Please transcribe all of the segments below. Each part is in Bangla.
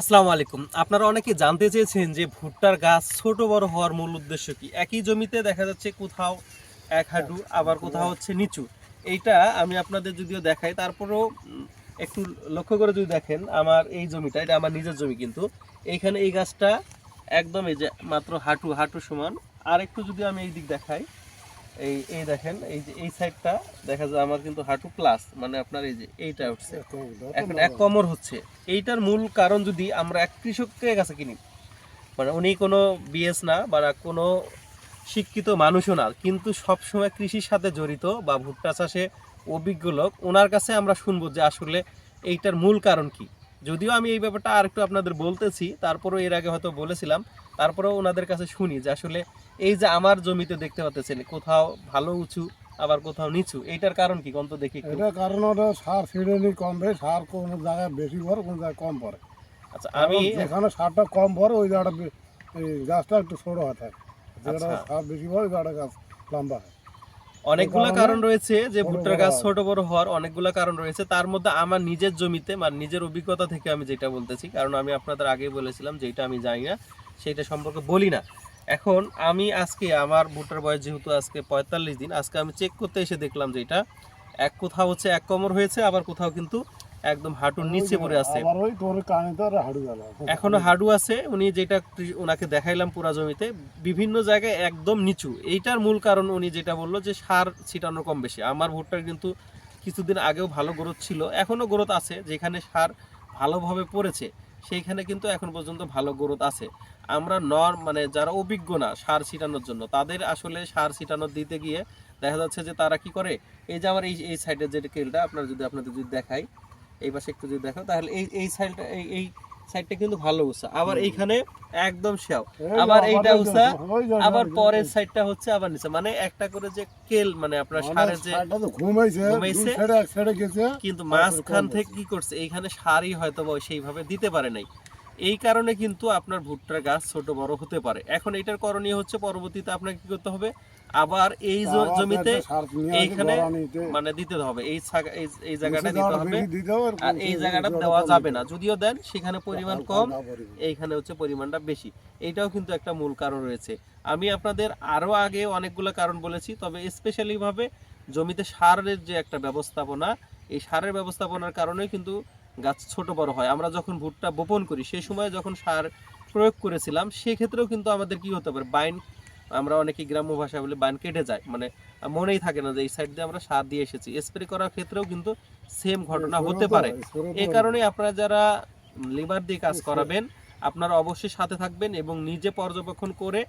আসসালামু আলাইকুম। আপনারা অনেকে জানতে চেয়েছেন যে ভুট্টার গাছ ছোট বড় হওয়ার মূল উদ্দেশ্য কি? একই জমিতে দেখা যাচ্ছে কোথাও এক হাঁটু, আবার কোথাও হচ্ছে নিচু। এইটা আমি আপনাদের যদিও দেখাই, তারপরেও একটু লক্ষ্য করে যদি দেখেন, আমার এই জমিটা, এটা আমার নিজের জমি কিন্তু, এইখানে এই গাছটা একদম এই যে মাত্র হাঁটু হাঁটু সমান। আর একটু যদি আমি এই দিক দেখাই এই এই দেখেন এই যে এই সাইডটা দেখা যায় আমার কিন্তু হাঁটু প্লাস মানে আপনার এই যে এইটা উঠছে। এখন এক কমর হচ্ছে। এইটার মূল কারণ যদি আমরা এক কৃষকের কাছে কিনি মানে উনি কোনো বিএস না বা কোনো শিক্ষিত মানুষও না কিন্তু সবসময় কৃষির সাথে জড়িত বা ভুট্টা চাষে অভিজ্ঞ লোক ওনার কাছে আমরা শুনব যে আসলে এইটার মূল কারণ কি। যদিও আমি এই ব্যাপারটা আর একটু আপনাদের বলতেছি তারপরেও এর আগে হয়তো বলেছিলাম তারপরেও ওনাদের কাছে শুনি যে আসলে এই যে আমার জমিতে দেখতে পাচ্ছেন কোথাও ভালো উঁচু আবার কোথাও নিচু এইটার কারণ কি কন্ত দেখি একটু। এটা কারণ ওটা সার ছিঁড়েনি কম বেশ সার কোন জায়গায় বেশি পড়ে কোন জায়গায় কম পড়ে আচ্ছা আমি এখানে সারটা কম পড়ে ওই জায়গাটা গাছটা একটু ছোট হয় থাকে যেটা আচ্ছা। সার বেশি পড়ে ওই জায়গাটা গাছ লম্বা হয় অনেকগুলো কারণ রয়েছে যে ভুট্টার গাছ। ছোট বড় হওয়ার অনেকগুলো কারণ রয়েছে তার মধ্যে আমার নিজের জমিতে মানে নিজের অভিজ্ঞতা থেকে আমি যেটা বলতেছি কারণ আমি আপনাদের আগে বলেছিলাম যেটা আমি জানি না সেটা সম্পর্কে বলি না এখন আমি আজকে আমার ভুট্টার বয়স যেহেতু আজকে পঁয়তাল্লিশ দিন আজকে আমি চেক করতে এসে দেখলাম যে এটা এক কোথাও হচ্ছে এক কমর হয়েছে আবার কোথাও কিন্তু একদম হাঁটুর নিচে পড়ে আছে। এখনও হাঁটু আছে উনি যেটা ওনাকে দেখাইলাম পুরা জমিতে বিভিন্ন জায়গায় একদম নিচু। এইটার মূল কারণ উনি যেটা বলল যে সার ছিটানো কম বেশি। আমার ভুট্টার কিন্তু কিছুদিন আগেও ভালো গ্রোথ ছিল এখনও গ্রোথ আছে যেখানে সার ভালোভাবে পড়েছে সেইখানে কিন্তু এখন পর্যন্ত ভালো গ্রোথ আছে। আমরা নর মানে যারা অভিজ্ঞ না সার ছিটানোর জন্য তাদের আসলে সার ছিটানোর দিতে গিয়ে দেখা যাচ্ছে যে তারা কি করে? এই যে আমার এই এই সাইডের যে কেলটা আপনার যদি আপনাদের যদি দেখাই এই পাশে একটু যদি দেখো তাহলে এই এই সাইডটা এই এই সাইডটা কিন্তু ভালো উঁচা আবার এইখানে একদম শ্যাও আবার এইটা উঁচা, আবার পরের সাইডটা হচ্ছে আবার নিচে। মানে একটা করে যে কেল মানে আপনার সারের যে ঘুমাইছে কিন্তু মাঝখান থেকে কি করছে? এইখানে সারই হয়তো সেইভাবে দিতে পারে নাই। এই কারণে কিন্তু আপনার ভুট্টার গাছ ছোট বড় হতে পারে। এখন এটার করণীয় হচ্ছে পরবর্তীতে আপনাকে কি করতে হবে? আবার এই জমিতে এইখানে মানে দিতে হবে। এই এই- জায়গাটা দিতে হবে। আর এই জায়গাটা দেওয়া যাবে না। যদিও দেন সেখানে পরিমাণ কম এইখানে হচ্ছে পরিমাণটা বেশি। এইটাও কিন্তু একটা মূল কারণ রয়েছে। আমি আপনাদের আরও আগে অনেকগুলো কারণ বলেছি তবে স্পেশালি ভাবে জমিতে সারের যে একটা ব্যবস্থাপনা এই সারের ব্যবস্থাপনার কারণে কিন্তু গাছ ছোট বড় হয়। আমরা যখন ভুট্টা বপন করি সেই সময় যখন সার প্রয়োগ করেছিলাম সেক্ষেত্রেও কিন্তু আমাদের কি হতে পারে? বাইন আমরা অনেকে গ্রাম্য ভাষায় বলি বাইন কেটে যায়। মানে মনেই থাকে না যে এই সাইড দিয়ে আমরা সার দিয়ে এসেছি। স্প্রে করার ক্ষেত্রেও কিন্তু সেম ঘটনা হতে পারে। এই কারণে আপনারা যারা লিভার দিয়ে কাজ করাবেন আপনারা অবশ্যই সাথে থাকবেন এবং নিজে পর্যবেক্ষণ করে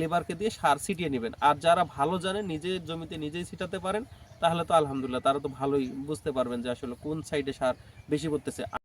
লেবারকে দিয়ে সার ছিটিয়ে নেবেন। আর যারা ভালো জানেন নিজের জমিতে নিজেই ছিটাতে পারেন, তাহলে তো আলহামদুলিল্লাহ, তারা তো ভালোই বুঝতে পারবেন যে আসলে কোন সাইডে সার বেশি পড়তেছে।